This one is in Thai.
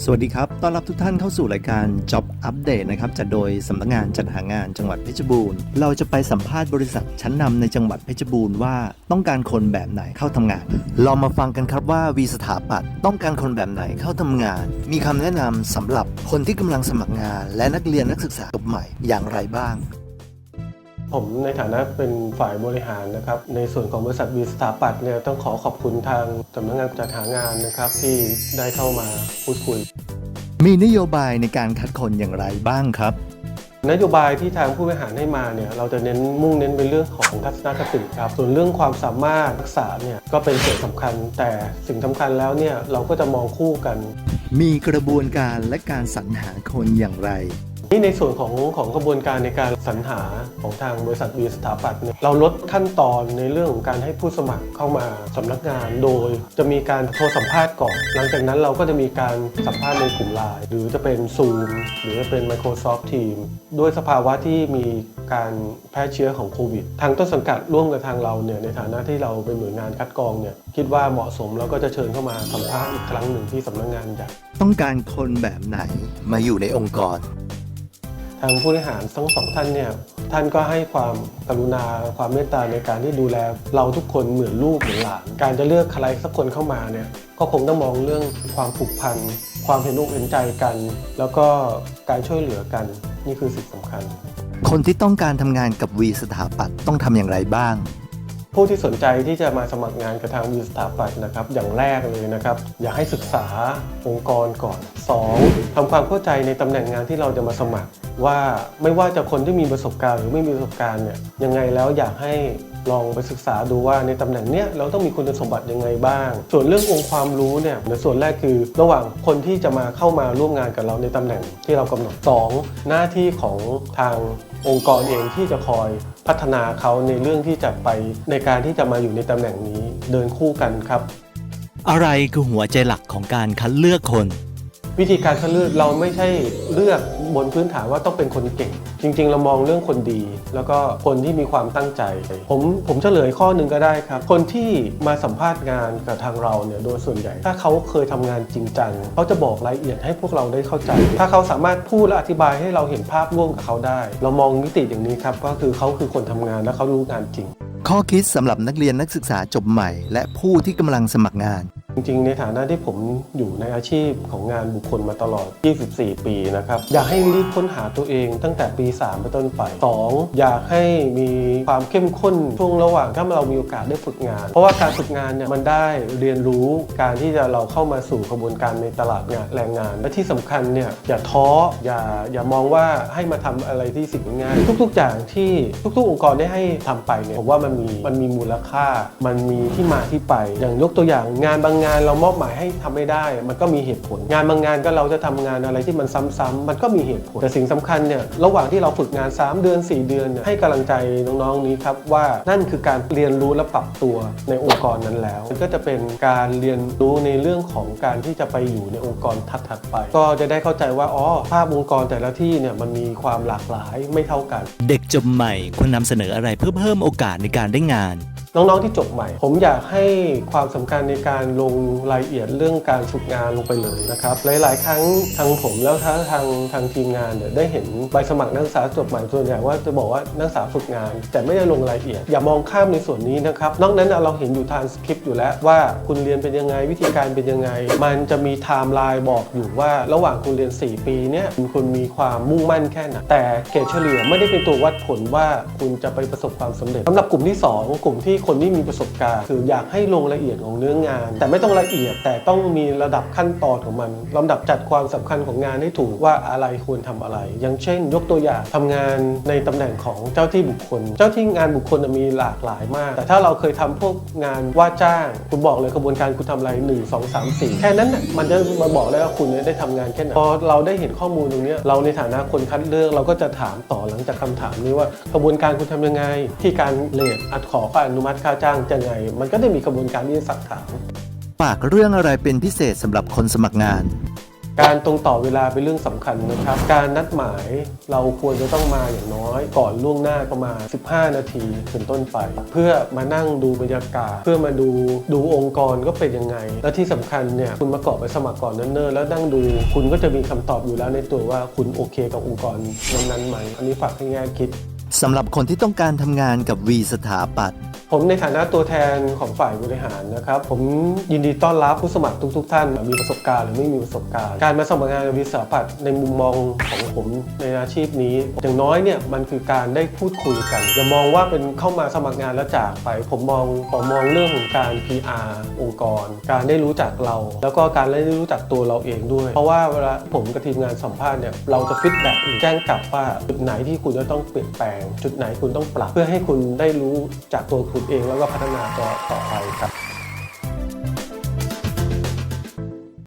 สวัสดีครับ ต้อนรับทุกท่านเข้าสู่รายการ Job Update นะครับ จัดโดยสำนักงานจัดหางานจังหวัดเพชรบูรณ์ เราจะไปสัมภาษณ์บริษัทชั้นนำในจังหวัดเพชรบูรณ์ว่าต้องการคนแบบไหนเข้าทำงานลองมาฟังกันครับว่าวีสถาปัตย์ต้องการคนแบบไหนเข้าทำงาน มีคำแนะนำสำหรับคนที่กำลังสมัครงาน และนักเรียนนักศึกษาจบใหม่อย่างไรบ้าง ผมในฐานะเป็นฝ่ายบริหารนะครับ ในส่วนของบริษัทวีสถาปัตย์เนี่ยต้องขอขอบคุณทางสำนักงานจัดหางานนะครับ ที่ได้เข้ามาพูดคุย มีนโยบายในการคัดคนอย่างไรบ้างครับ นโยบายที่ทางผู้บริหารให้มาเนี่ยเราจะเน้นมุ่งเน้นเป็นเรื่องของทัศนคติครับ ส่วนเรื่องความสามารถทักษะเนี่ยก็เป็นส่วนสำคัญ แต่สิ่งสำคัญแล้วเนี่ยเราก็จะมองคู่กัน มีกระบวนการและการสรรหาคนอย่างไร นี่ในส่วนของของกระบวนการในการสรรหาของทางบริษัทวีสถาปัตย์เนี่ยเราลดขั้นตอนในเรื่องของการให้ผู้สมัครเข้ามาสำนักงาน โดยจะมีการโทรสัมภาษณ์ก่อน หลังจากนั้นเราก็จะมีการสัมภาษณ์ในกลุ่มไลน์หรือจะเป็น Zoom หรือจะเป็น Microsoft Teams ด้วยสภาวะที่มีการแพร่เชื้อของโควิด ทางต้นสังกัดร่วมกับทางเราเนี่ยในฐานะที่เราเป็นหน่วยงานคัดกรองเนี่ยคิดว่าเหมาะสมเราก็จะเชิญเข้ามาสัมภาษณ์อีกครั้งหนึ่งที่สำนักงานใหญ่ต้องการคนแบบไหนมาอยู่ในองค์กร ทางผู้บริหารทั้งสองท่านเนี่ยท่านก็ให้ความกรุณาความเมตตาในการที่ดูแล เราทุกคนเหมือนลูกเหมือนหลาน การจะเลือกใครสักคนเข้ามาเนี่ยก็คงต้องมองเรื่องความผูกพันความเห็นอกเห็นใจกัน แล้วก็การช่วยเหลือกันนี่คือสิ่งสำคัญ คนที่ต้องการทำงานกับวีสถาปัตย์ต้องทำอย่างไรบ้าง ผู้ที่สนใจที่จะมาสมัครงานกับทางวิสถาปัตย์นะครับ อย่างแรกเลยนะครับ อยากให้ศึกษาองค์กรก่อน 2. ทำความเข้าใจในตำแหน่งงานที่เราจะมาสมัคร ว่าไม่ว่าจะคนที่มีประสบการณ์หรือไม่มีประสบการณ์เนี่ยยังไงแล้วอยากให้ลองไปศึกษาดูว่าในตำแหน่งเนี้ยเราต้องมีคุณสมบัติยังไงบ้าง ส่วนเรื่ององค์ความรู้เนี่ยในส่วนแรกคือ ระหว่างคนที่จะมาเข้ามาร่วมงานกับเราในตำแหน่งที่เรากำหนด 2. หน้าที่ของทางองค์กรเองที่จะคอย พัฒนาเขาในเรื่องที่จะไปในการที่จะมาอยู่ในตำแหน่งนี้เดินคู่กันครับ อะไรคือหัวใจหลักของการคัดเลือกคน วิธีการคัดเลือกเราไม่ใช่เลือกบนพื้นฐานว่าต้องเป็นคนเก่ง จริง ๆ เรามองเรื่องคนดี แล้วก็คนที่มีความตั้งใจ ผมผมเฉลยข้อหนึ่งก็ได้ครับ คนที่มาสัมภาษณ์งานกับทางเราเนี่ยโดยส่วนใหญ่ ถ้าเขาเคยทำงานจริงจังเขาจะบอกรายละเอียดให้พวกเราได้เข้าใจ ถ้าเขาสามารถพูดและอธิบายให้เราเห็นภาพร่วมกับเขาได้ เรามองมิติอย่างนี้ครับก็คือเขาคือคนทำงานและเขารู้งานจริง ข้อคิดสำหรับนักเรียนนักศึกษาจบใหม่ และผู้ที่กำลังสมัครงาน จริงๆ ในฐานะที่ผมอยู่ในอาชีพของงานบุคคลมาตลอด 24 ปีนะครับ อยากให้รีบค้นหาตัวเองตั้งแต่ปี3เป็นต้นไป 2. อยากให้มีความเข้มข้นช่วงระหว่างถ้าเรามีโอกาสได้ฝึกงาน เพราะว่าการฝึกงานเนี่ยมันได้เรียนรู้การที่จะเราเข้ามาสู่กระบวนการในตลาดงานแรงงาน และที่สำคัญเนี่ยอย่าท้ออย่าอย่ามองว่าให้มาทำอะไรที่สิ่งง่ายทุกๆอย่างที่ทุกๆ องค์กรได้ให้ทำไปเนี่ยผมว่ามันมีมันมีมูลค่า มันมีที่มาที่ไป อย่างยกตัวอย่างงานบางงานเรามอบหมายให้ทำไม่ได้ มันก็มีเหตุผล งานบางงานก็เราจะทำงานอะไรที่มันซ้ำๆมันก็มีเหตุผล แต่สิ่งสำคัญเนี่ยระหว่างที่เราฝึกงาน 3 เดือน 4 เดือนเนี่ยให้กำลังใจน้องๆนี้ครับว่านั่นคือการเรียนรู้และปรับตัวในองค์กรนั้นแล้วมันก็จะเป็นการเรียนรู้ในเรื่องของการที่จะไปอยู่ในองค์กรถัดๆไป ก็จะได้เข้าใจว่าอ๋อภาพองค์กรแต่ละที่เนี่ยมันมีความหลากหลายไม่เท่ากัน เด็กจบใหม่ควรนำเสนออะไรเพื่อเพิ่มโอกาสในการได้งาน น้องๆที่จบใหม่ ผมอยากให้ความสำคัญในการลงรายละเอียดเรื่องการฝึกงานลงไปเลยนะครับ หลาย ๆ ครั้งทางผมแล้วทางทางทางทีมงานเนี่ยได้เห็นใบสมัครนักศึกษาจบใหม่ส่วนใหญ่ว่าจะบอกว่านักศึกษาฝึกงาน แต่ไม่ได้ลงรายละเอียด อย่ามองข้ามในส่วนนี้นะครับนอกนั้นเราเห็นอยู่ทางสคริปต์อยู่แล้วว่าคุณเรียนเป็นยังไงวิธีการเป็นยังไง มันจะมีไทม์ไลน์บอกอยู่ว่าระหว่างคุณเรียน 4 ปีเนี่ยคุณมีความมุ่งมั่นแค่ไหนแต่เกรดเฉลี่ยไม่ได้เป็นตัววัดผลว่าคุณจะไปประสบความสำเร็จสำหรับกลุ่มที่ 2 กลุ่มที่คนที่มีประสบการณ์คืออยากให้ลงละเอียดของเนื้องาน แต่ไม่ต้องละเอียดแต่ต้องมีระดับขั้นตอนของมันลำดับจัดความสำคัญของงานให้ถูกว่าอะไรควรทำอะไร อย่างเช่น ยกตัวอย่างทำงานในตำแหน่งของเจ้าที่บุคคล เจ้าที่งานบุคคลน่ะมีหลากหลายมาก แต่ถ้าเราเคยทำพวกงานว่าจ้าง คุณบอกเลยกระบวนการคุณทำอะไร1 2 3 4แค่นั้นน่ะมันจะมาบอกได้ว่าคุณได้ทำงานแค่ไหนพอเราได้เห็นข้อมูลตรงนี้เราในฐานะคนคัดเลือกเราก็จะถามต่อหลังจากคำถามนี้ว่ากระบวนการคุณทำยังไง ที่การเลทอัดขอก็อนุมัติค่าจ้างจะไง มันก็ได้มีกระบวนการที่จะสักถามฝากเรื่องอะไรเป็นพิเศษสำหรับคนสมัครงาน การตรงต่อเวลาเป็นเรื่องสำคัญนะครับ การนัดหมายเราควรจะต้องมาอย่างน้อย ก่อนล่วงหน้าประมาณ 15 นาทีเป็นต้นไป เพื่อมานั่งดูบรรยากาศ เพื่อมาดูดูองค์กรก็เป็นยังไง และที่สำคัญเนี่ยคุณมากรอกไปสมัครก่อนเนิ่นๆแล้วนั่งดู คุณก็จะมีคำตอบอยู่แล้วในตัวว่าคุณโอเคกับองค์กรนั้นๆไหมอันนี้ฝากให้แง่คิด สำหรับคนที่ต้องการทำงานกับวีสถาปัตย์ผมในฐานะตัวแทนของฝ่ายบริหารนะครับ ผมยินดีต้อนรับผู้สมัครทุกๆท่าน มีประสบการณ์หรือไม่มีประสบการณ์ การมาสมัครงานวิสาปัตย์ในมุมมองของผมในอาชีพนี้อย่างน้อยเนี่ยมันคือการได้พูดคุยกันอย่ามองว่าเป็นเข้ามาสมัครงานแล้วจากไป ผมมองผมมองเรื่องของการ PR องค์กร การได้รู้จักเรา แล้วก็การได้รู้จักตัวเราเองด้วย เพราะว่าเวลาผมกับทีมงานสัมภาษณ์เนี่ยเราจะฟีดแบ็กแจ้งกลับว่าจุดไหนที่คุณจะต้องเปลี่ยนแปลงจุดไหนคุณต้องปรับ เพื่อให้คุณได้รู้จากตัวคุณเองแล้วก็พัฒนาต่อต่อไปครับ